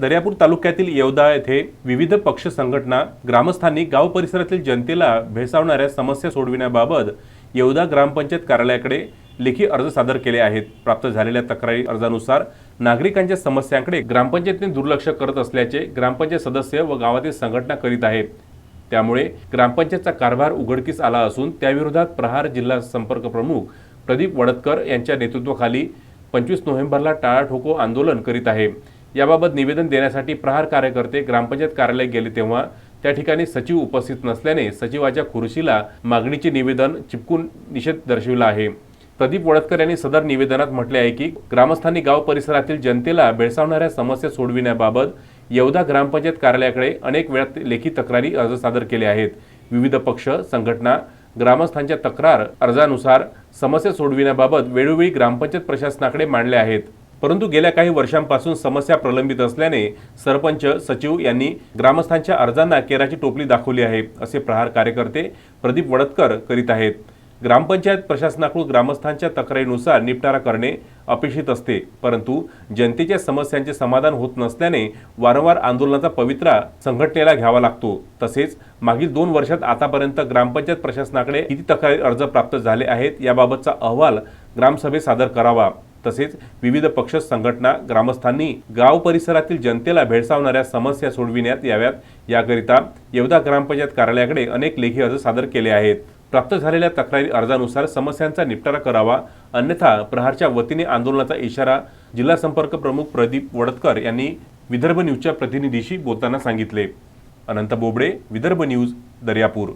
दर्यापूर तालुक्यातील येवदा येथे विविध पक्ष संघटना ग्रामस्थांनी गाव परिसरातील जनतेला भेसावणाऱ्या समस्या सोडविण्याबाबत येवदा ग्रामपंचायत कार्यालयाकडे लेखी अर्ज सादर केले आहेत. प्राप्त झालेल्या तक्रारी अर्जानुसार नागरिकांच्या समस्यांकडे ग्रामपंचायतीने दुर्लक्ष करत असल्याचे ग्रामपंचायत सदस्य व गावातील संघटना करीत आहेत. त्यामुळे ग्रामपंचायतचा कारभार उघडकीस आला असून त्याविरोधात प्रहार जिल्हा संपर्क प्रमुख प्रदीप वडतकर यांच्या नेतृत्वाखाली पंचवीस नोव्हेंबरला टाळाठोको आंदोलन करीत आहे. याबाबत निवेदन देण्यासाठी प्रहार कार्यकर्ते ग्रामपंचायत कार्यालय गेले तेव्हा त्या ठिकाणी सचिव उपस्थित नसल्याने सचिवाच्या खुर्शीला मागणीचे निवेदन चिपकून निषेध दर्शविला आहे. प्रदीप वडतकर यांनी सदर निवेदनात म्हटले आहे की ग्रामस्थांनी गाव परिसरातील जनतेला भेडसावणाऱ्या समस्या सोडविण्याबाबत येवदा ग्रामपंचायत कार्यालयाकडे अनेक वेळा लेखी तक्रारी अर्ज सादर केले आहेत. विविध पक्ष संघटना ग्रामस्थांच्या तक्रार अर्जानुसार समस्या सोडविण्याबाबत वेळोवेळी ग्रामपंचायत प्रशासनाकडे मांडले आहेत. परंतु गेल्या काही वर्षांपासून समस्या प्रलंबित असल्याने सरपंच सचिव यांनी ग्रामस्थांच्या अर्जांना केराची टोपली दाखवली आहे असे प्रहार कार्यकर्ते प्रदीप वडतकर करीत आहेत. ग्रामपंचायत प्रशासनाकडून ग्रामस्थांच्या तक्रारीनुसार निपटारा करणे अपेक्षित असते परंतु जनतेच्या समस्यांचे समाधान होत नसल्याने वारंवार आंदोलनाचा पवित्रा संघटनेला घ्यावा लागतो. तसेच मागील दोन वर्षात आतापर्यंत ग्रामपंचायत प्रशासनाकडे किती तक्रारी अर्ज प्राप्त झाले आहेत याबाबतचा अहवाल ग्रामसभेत सादर करावा. तसेच विविध पक्ष संघटना ग्रामस्थांनी गाव परिसरातील जनतेला भेडसावणाऱ्या समस्या सोडविण्यात याव्यात. याकरिता येवदा ग्रामपंचायत कार्यालयाकडे अनेक लेखी अर्ज सादर केले आहेत. प्राप्त झालेल्या तक्रारी अर्जानुसार समस्यांचा निपटारा करावा अन्यथा प्रहारच्या वतीने आंदोलनाचा इशारा जिल्हा संपर्क प्रमुख प्रदीप वडतकर यांनी विदर्भ न्यूजच्या प्रतिनिधीशी बोलताना सांगितले. अनंत बोबडे विदर्भ न्यूज दर्यापूर.